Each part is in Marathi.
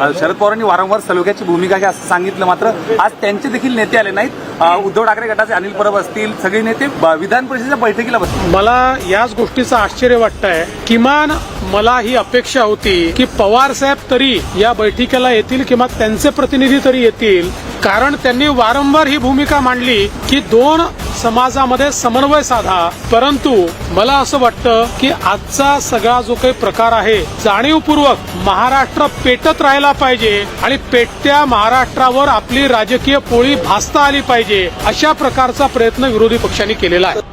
आज शरद पवारांनी वारंवार सलोख्याची भूमिका घ्या असं सांगितलं मात्र आज त्यांचे देखील नेते आले नाहीत. उद्धव ठाकरे गटाचे अनिल परब असतील सगळे नेते ब- विधान परिषदेच्या बैठकीला बसतील. मला याच गोष्टीचं आश्चर्य वाटतंय. किमान मला ही अपेक्षा होती की पवार साहेब तरी या बैठकीला येतील किंवा त्यांचे प्रतिनिधी तरी येतील. कारण त्यांनी वारंवार ही भूमिका मांडली की दोन समाजामध्ये समन्वय साधा. परंतु मला असं वाटतं की आजचा सगळा जो काही प्रकार आहे जाणीवपूर्वक महाराष्ट्र पेटत राहायला पाहिजे आणि पेटत्या महाराष्ट्रावर आपली राजकीय पोळी भासता आली पाहिजे अशा प्रकारचा प्रयत्न विरोधी पक्षांनी केलेला आहे.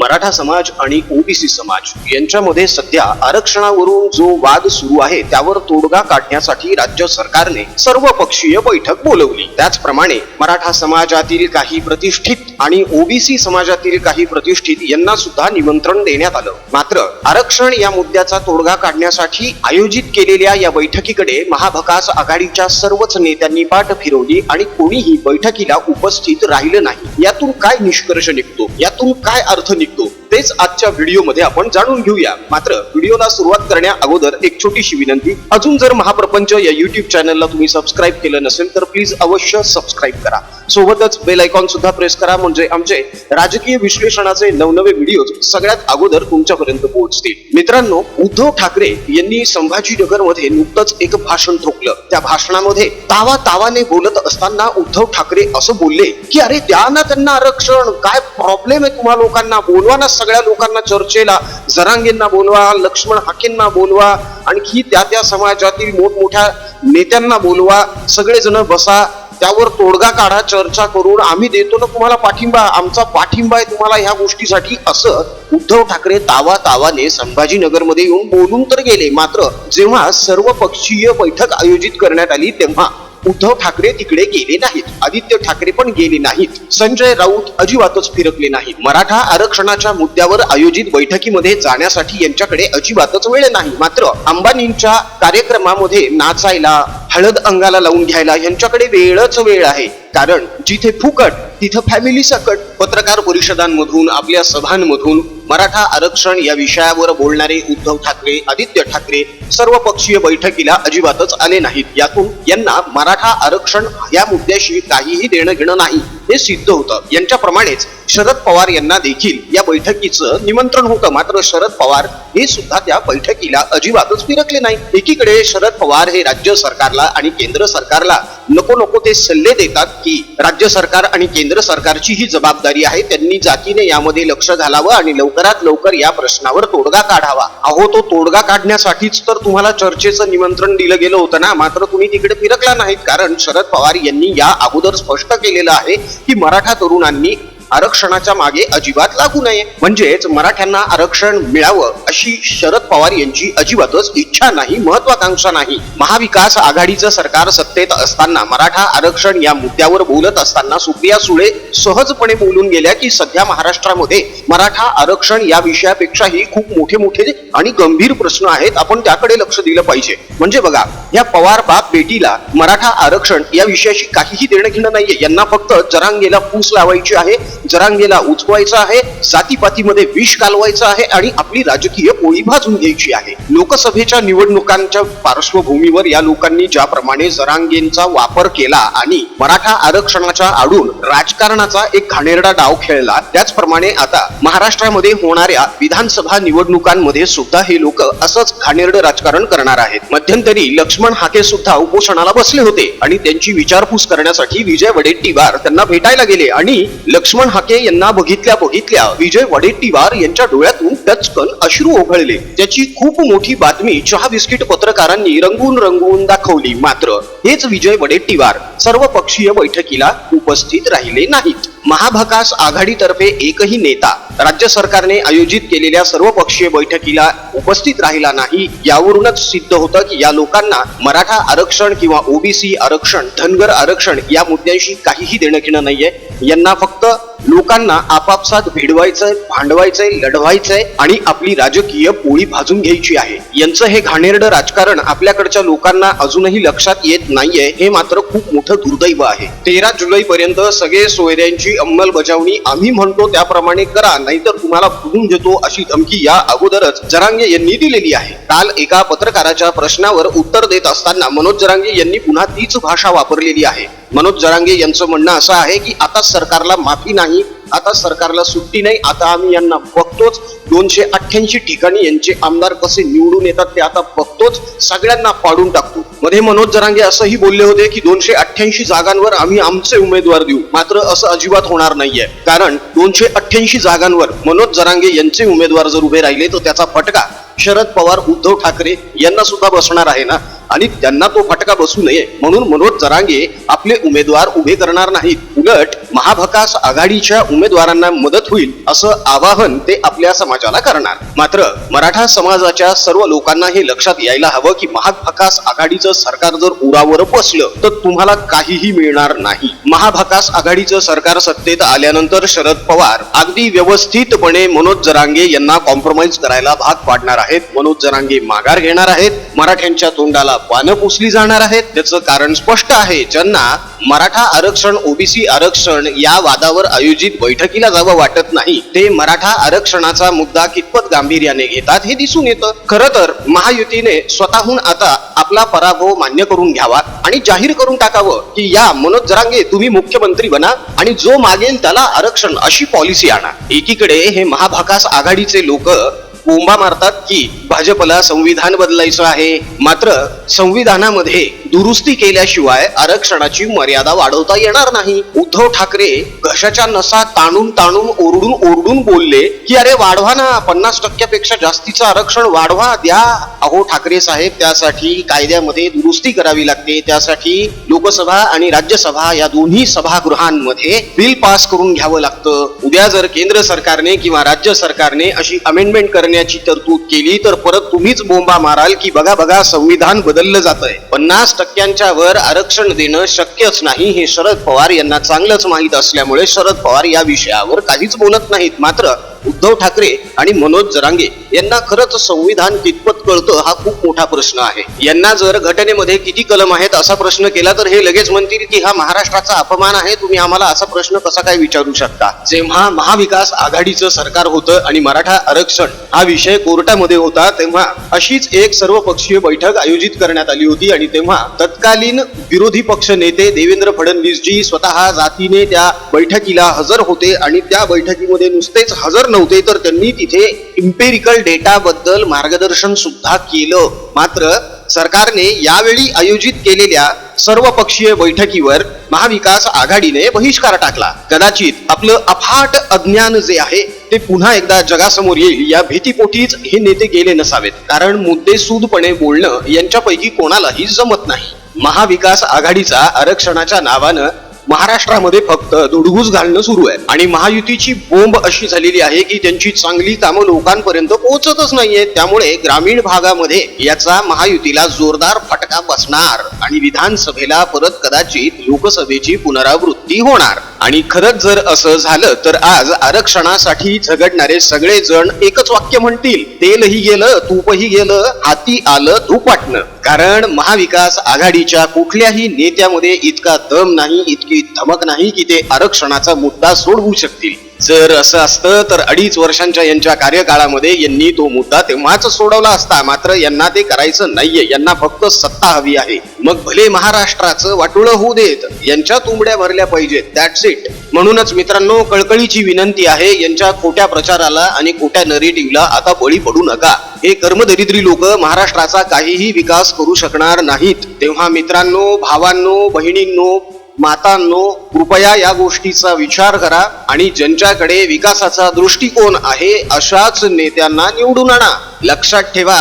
मराठा समाज आणि ओबीसी समाज यांच्यामध्ये सध्या आरक्षणावरून जो वाद सुरू आहे त्यावर तोडगा काढण्यासाठी राज्य सरकारने सर्वपक्षीय बैठक बोलवली. त्याचप्रमाणे मराठा समाजातील काही प्रतिष्ठित आणि ओबीसी समाजातील काही प्रतिष्ठित यांना सुद्धा निमंत्रण देण्यात आलं. मात्र आरक्षण या मुद्द्याचा तोडगा काढण्यासाठी आयोजित केलेल्या या बैठकीकडे महाभकास आघाडीच्या सर्वच नेत्यांनी पाठ फिरवली आणि कोणीही बैठकीला उपस्थित राहिलं नाही. यातून काय निष्कर्ष निघतो? यातून काय अर्थ निघतो? México. तेच आजच्या व्हिडिओमध्ये आपण जाणून घेऊया. मात्र व्हिडिओला सुरुवात करण्या अगोदर एक छोटीशी विनंती. अजून जर महाप्रपंच या युट्यूब चॅनलला तुम्ही सबस्क्राईब केलं नसेल तर प्लीज अवश्य सबस्क्राईब करा. सोबतच बेल आयकॉन सुद्धा प्रेस करा म्हणजे आमचे राजकीय विश्लेषणाचे नवनवे व्हिडिओ सगळ्यात अगोदर तुमच्यापर्यंत पोहोचतील. मित्रांनो उद्धव ठाकरे यांनी संभाजीनगरमध्ये नुकतंच एक भाषण ठोकलं. त्या भाषणामध्ये तावा तावाने बोलत असताना उद्धव ठाकरे असं बोलले की अरे द्या ना त्यांना आरक्षण. काय प्रॉब्लेम आहे तुम्हा लोकांना? बोलवा ना सगळ्या लोकांना चर्चेला जरांगेंना बोलवा लक्ष्मण हाकेंना बोलवा आणखी त्या त्या समाजातील मोठमोठ्या नेत्यांना बोलवा सगळेजण बसा त्यावर तोडगा काढा चर्चा करून आम्ही देतो ना तुम्हाला पाठिंबा. आमचा पाठिंबा आहे तुम्हाला ह्या गोष्टीसाठी असं उद्धव ठाकरे तावा तावाने संभाजीनगरमध्ये येऊन बोलून तर गेले. मात्र जेव्हा सर्वपक्षीय बैठक आयोजित करण्यात आली तेव्हा उद्धव ठाकरे तिकडे गेले नाहीत. आदित्य ठाकरे पण गेले नाहीत. संजय राऊत अजिबातच फिरकले नाहीत. मराठा आरक्षणाच्या मुद्द्यावर आयोजित बैठकीमध्ये जाण्यासाठी यांच्याकडे अजिबातच वेळ नाही. मात्र अंबानींच्या कार्यक्रमामध्ये नाचायला हळद अंगाला लावून घ्यायला यांच्याकडे वेळच वेळ आहे. कारण जिथे फुकट तिथं फॅमिली सकट. पत्रकार परिषदांमधून आपल्या सभांमधून मराठा आरक्षण या विषयावर बोलणारे उद्धव ठाकरे आदित्य ठाकरे सर्व पक्षीय बैठकीला अजिबातच आले नाहीत. यातून यांना मराठा आरक्षण या मुद्द्याशी काहीही देणं घेणं नाही हे सिद्ध होतं. यांच्याप्रमाणेच शरद पवार यांना देखील या बैठकीचं निमंत्रण होतं. मात्र शरद पवार हे सुद्धा त्या बैठकीला अजिबातच फिरकले नाही. एकीकडे शरद पवार हे राज्य सरकारला आणि केंद्र सरकारला नको नको ते सल्ले देतात की राज्य सरकार आणि केंद्र सरकारची ही जबाबदारी आहे. त्यांनी जातीने यामध्ये लक्ष घालावं आणि लवकरात लवकर या प्रश्नावर तोडगा काढावा. अहो तो तोडगा काढण्यासाठीच तर तुम्हाला चर्चेचं निमंत्रण दिलं गेलं होतं ना. मात्र तुम्ही तिकडे फिरकला नाहीत. कारण शरद पवार यांनी या अगोदर स्पष्ट केलेलं आहे की मराठा तरुणांनी आरक्षणाच्या मागे अजिबात लागू नये. म्हणजेच मराठ्यांना आरक्षण मिळावं अशी शरद पवार यांची अजिबातच इच्छा नाही महत्वाकांक्षा नाही. महाविकास आघाडीचं सरकार सत्तेत असताना मराठा आरक्षण या मुद्द्यावर बोलत असताना सुप्रिया सुळे सहजपणे बोलून गेल्या की सध्या महाराष्ट्रामध्ये मराठा आरक्षण या विषयापेक्षाही खूप मोठे मोठे आणि गंभीर प्रश्न आहेत आपण त्याकडे लक्ष दिलं पाहिजे. म्हणजे बघा या पवार बाप बेटीला मराठा आरक्षण या विषयाशी काहीही देणं घेणं नाहीये. यांना फक्त जरांगेला फूस लावायची आहे जरांगेला उचवायचं आहे जातीपातीमध्ये विष कालवायचं आहे आणि आपली राजकीय पोळी भाजून घ्यायची आहे. लोकसभेच्या निवडणुकांच्या पार्श्वभूमीवर या लोकांनी ज्याप्रमाणे जरांगेंचा वापर केला आणि मराठा आरक्षणाच्या आडून राजकारणाचा एक घाणेरडा डाव खेळला त्याचप्रमाणे आता महाराष्ट्रामध्ये होणाऱ्या विधानसभा निवडणुकांमध्ये सुद्धा हे लोक असंच घाणेरड राजकारण करणार आहेत. मध्यंतरी लक्ष्मण हाके सुद्धा उपोषणाला बसले होते आणि त्यांची विचारपूस करण्यासाठी विजय वडेट्टीवार त्यांना भेटायला गेले आणि लक्ष्मण ठाके यांना बघितल्या बघितल्या विजय वडेट्टीवार यांच्या डोळ्यातून टचकन अश्रू ओघळले. त्याची खूप मोठी बातमी चहा बिस्किट पत्रकारांनी रंगून रंगवून दाखवली मात्र हेच विजय वडेट्टीवार सर्व पक्षीय बैठकीला उपस्थित राहिले नाहीत. महाभकास आघाडीतर्फे एकही नेता राज्य सरकारने आयोजित केलेल्या सर्वपक्षीय बैठकीला उपस्थित राहिला नाही यावरूनच सिद्ध होतं की या लोकांना मराठा आरक्षण किंवा ओबीसी आरक्षण धनगर आरक्षण या मुद्द्यांशी काहीही देणं घेणं नाहीये. यांना फक्त लोकांना आपापसात भिडवायचंय भांडवायचंय लढवायचंय. घ्यायचंय आणि आपली राजकीय पोळी भाजून घ्यायची आहे. यांचं हे घाणेरडं राजकारण आपल्याकडच्या लोकांना अजूनही लक्षात येत नाहीये हे मात्र खूप मोठं दुर्दैव आहे. तेरा जुलै पर्यंत सगळे सोयऱ्यांची अंमलबजावणी आम्ही म्हणतो त्याप्रमाणे करा नाहीतर तुम्हाला फुगून घेतो अशी धमकी या अगोदरच जरांगे यांनी दिलेली आहे. काल एका पत्रकाराच्या प्रश्नावर उत्तर देत असताना मनोज जरांगे यांनी पुन्हा तीच भाषा वापरलेली आहे. मनोज जरांगे यांचं म्हणणं असं आहे की आता सरकारला माफी नाही आता सरकारला सुट्टी नाही आता आम्ही यांना बघतोच. दोनशे अठ्ठ्याऐंशी ठिकाणी यांचे आमदार कसे निवडून येतात ते आता बघतोच. सगळ्यांना पाडून टाकतो. मध्ये मनोज जरांगे असंही बोलले होते की दोनशे अठ्ठ्याऐंशी जागांवर आम्ही आमचे उमेदवार देऊ. मात्र असं अजिबात होणार नाहीये. कारण दोनशे अठ्ठ्याऐंशी जागांवर मनोज जरांगे यांचे उमेदवार जर उभे राहिले तर त्याचा फटका शरद पवार उद्धव ठाकरे यांना सुद्धा बसणार आहे ना? आणि त्यांना तो फटका बसू नये म्हणून मनोज जरांगे आपले उमेदवार उभे करणार नाहीत. उलट महाभकास आघाडीच्या उमेदवारांना मदत होईल असं आवाहन ते आपल्या समाजाला करणार. मात्र मराठा समाजाच्या सर्व लोकांना हे लक्षात यायला हवं की महाभकास आघाडीचं सरकार जर उरावर बसलं तर तुम्हाला काहीही मिळणार नाही. महाभकास आघाडीचं सरकार सत्तेत आल्यानंतर शरद पवार अगदी व्यवस्थितपणे मनोज जरांगे यांना कॉम्प्रोमाइज करायला भाग पाडणार आहेत. मनोज जरांगे माघार घेणार आहेत. मराठ्यांच्या तोंडाला पानं पुसली जाणार आहेत. त्याचं कारण स्पष्ट आहे. ज्यांना मराठा आरक्षण ओबीसी आरक्षण या वादावर आयोजित बैठकीला जावं वाटत नाही ते मराठा आरक्षणाचा मुद्दा कितपत गांभीर्याने घेतात हे दिसून येतं. खर तर महायुतीने स्वतःहून आता आपला पराभव मान्य करून घ्यावा आणि जाहीर करून टाकावं की या मनोज जरांगे तुम्ही मुख्यमंत्री बना आणि जो मागेल त्याला आरक्षण अशी पॉलिसी आणा. एकीकडे हे महाभाकास आघाडीचे लोक बोंबा मारतात की भाजपला संविधान बदलायचं आहे. मात्र संविधानामध्ये दुरुस्ती केल्याशिवाय आरक्षणाची मर्यादा वाढवता येणार नाही. उद्धव ठाकरे घशाच्या नसा ताणून ताणून ओरडून ओरडून बोलले की अरे वाढवा ना पन्नास टक्क्यापेक्षा जास्तीचं आरक्षण वाढवा द्या. अहो ठाकरे साहेब त्यासाठी कायद्यामध्ये दुरुस्ती करावी लागते. त्यासाठी लोकसभा आणि राज्यसभा या दोन्ही सभागृहांमध्ये बिल पास करून घ्यावं लागतं. उद्या जर केंद्र सरकारने किंवा राज्य सरकारने अशी अमेंडमेंट करण्याची तरतूद केली तर परत तुम्हीच बोंबा माराल की बघा बघा संविधान बदललं जातंय. पन्नास टक्क्यांच्या वर आरक्षण देणं शक्यच नाही हे शरद पवार यांना चांगलंच माहीत असल्यामुळे शरद पवार या विषयावर काहीच बोलत नाहीत. मात्र उद्धव ठाकरे आणि मनोज जरांगे यांना खरंच संविधान कितपत कळतं हा खूप मोठा प्रश्न आहे. यांना जर घटनेमध्ये किती कलम आहेत असा प्रश्न केला तर हे लगेच म्हणतील की हा महाराष्ट्राचा अपमान आहे तुम्ही आम्हाला असा प्रश्न कसा काय विचारू शकता? जेव्हा महाविकास आघाडीचं सरकार होतं आणि मराठा आरक्षण हा विषय कोर्टामध्ये होता तेव्हा अशीच एक सर्वपक्षीय बैठक आयोजित करण्यात आली होती आणि तेव्हा तत्कालीन विरोधी पक्ष नेते देवेंद्र फडणवीसजी स्वतः जातीने त्या बैठकीला हजर होते आणि त्या बैठकीमध्ये नुसतेच हजर नव्हते तर त्यांनी तिथे इम्पेरिकल डेटाबद्दल मार्गदर्शन सुद्धा केलं. मात्र सरकारने यावेळी आयोजित केलेल्या सर्वपक्षीय बैठकीवर महाविकास आघाडीने बहिष्कार टाकला. कदाचित आपलं अफाट अज्ञान जे आहे ते पुन्हा एकदा जगासमोर येईल या भीतीपोटीच हे नेते गेले नसावेत. कारण मुद्देसूदपणे बोलणं यांच्यापैकी कोणालाही जमत नाही. महाविकास आघाडीचा आरक्षणाच्या नावानं महाराष्ट्रामध्ये फक्त धुडगूस घालणं सुरू आहे. आणि महायुतीची बोंब अशी झालेली आहे की त्यांची चांगली कामं लोकांपर्यंत पोहोचतच नाहीये त्यामुळे ग्रामीण भागामध्ये याचा महायुतीला जोरदार फटका बसणार आणि विधानसभेला परत कदाचित लोकसभेची पुनरावृत्ती होणार. आणि खरंच जर असं झालं तर आज आरक्षणासाठी झगडणारे सगळे जण एकच वाक्य म्हणतील तेलही गेलं तूपही गेलं हाती आलं तूप वाटणं. कारण महाविकास आघाडीच्या कुठल्याही नेत्यामध्ये इतका दम नाही इतकी धमक नाही की ते आरक्षणाचा मुद्दा सोडवू शकतील. जर असं असतं तर अडीच वर्षांच्या यांच्या कार्यकाळामध्ये यांनी तो मुद्दा तेव्हाच सोडवला असता. मात्र यांना ते करायचं नाहीये. यांना फक्त सत्ता हवी आहे. मग भले महाराष्ट्राचं वाटुळं होऊ देत यांच्या तुंबड्या भरल्या पाहिजेत. दॅट्स इट म्हणूनच मित्रांनो कळकळीची विनंती आहे यांच्या खोट्या प्रचाराला आणि खोट्या नरेटिव्हला आता बळी पडू नका. हे कर्मदरिद्री लोक महाराष्ट्राचा काहीही विकास करू शकणार नाहीत. तेव्हा मित्रांनो भावांनो बहिणींनो मातांनो कृपया या गोष्टीचा विचार करा आणि ज्यांच्याकडे विकासाचा दृष्टिकोन आहे अशाच नेत्यांना निवडून आणा. लक्षात ठेवा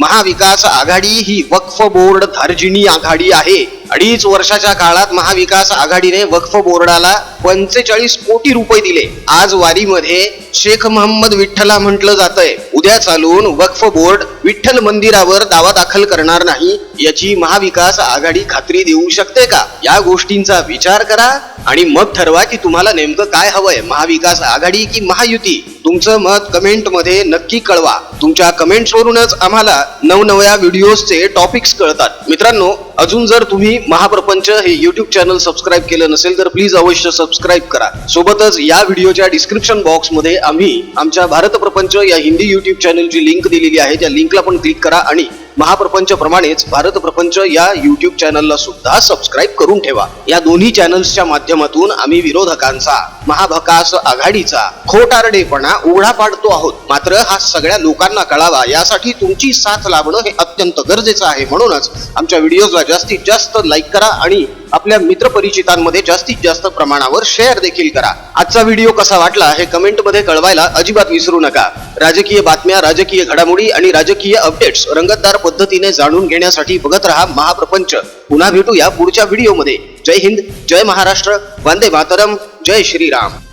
महाविकास आघाडी ही वक्फ बोर्ड धार्जिणी आघाडी आहे. अडीच वर्षाच्या काळात महाविकास आघाडीने वक्फ बोर्डाला पंचेचाळीस कोटी रुपये दिले. आज वारीमध्ये शेख मोहम्मद विठ्ठला म्हटलं जातंय. उद्या चालून वक्फ बोर्ड विठ्ठल मंदिरावर दावा दाखल करणार नाही याची महाविकास आघाडी खात्री देऊ शकते का? या गोष्टींचा विचार करा आणि मग ठरवा की तुम्हाला नेमकं काय हवंय. महाविकास आघाडी की महायुती? तुमचं मत कमेंटमध्ये नक्की कळवा. तुमच्या कमेंट्स वरूनच आम्हाला नवनव्या व्हिडिओजचे टॉपिक्स कळतात. मित्रांनो अजून जर तुम्ही महाप्रपंच हे युट्यूब चॅनल सबस्क्राईब केलं नसेल तर प्लीज अवश्य सबस्क्राईब करा. सोबतच या व्हिडिओच्या डिस्क्रिप्शन बॉक्समध्ये आम्ही आमच्या भारत प्रपंच या हिंदी युट्यूब चॅनलची लिंक दिलेली आहे. त्या लिंकला पण क्लिक करा आणि महाप्रपंच प्रमाणेच भारत प्रपंच या युट्यूब चॅनलला सुद्धा सबस्क्राईब करून ठेवा. या दोन्ही चॅनल्सच्या माध्यमातून आम्ही विरोधकांचा महाभकास आघाडीचा खोटारडेपणा उघडा पाडतो आहोत. मात्र हा सगळ्या लोकांना कळावा यासाठी तुमची साथ लाभणं हे अत्यंत गरजेचं आहे. म्हणूनच आमच्या व्हिडिओजला जास्तीत जास्त लाईक करा आणि आपल्या मित्रपरिचितांमध्ये जास्तीत जास्त प्रमाणावर शेअर देखील करा. आजचा व्हिडिओ कसा वाटला हे कमेंटमध्ये कळवायला अजिबात विसरू नका. राजकीय बातम्या राजकीय घडामोडी आणि राजकीय अपडेट्स रंगतदार पद्धतीने जाणून घेण्यासाठी बघत रहा महाप्रपंच. पुन्हा भेटूया पुढच्या व्हिडिओमध्ये जय हिंद जय महाराष्ट्र वंदे मातरम जय श्रीराम.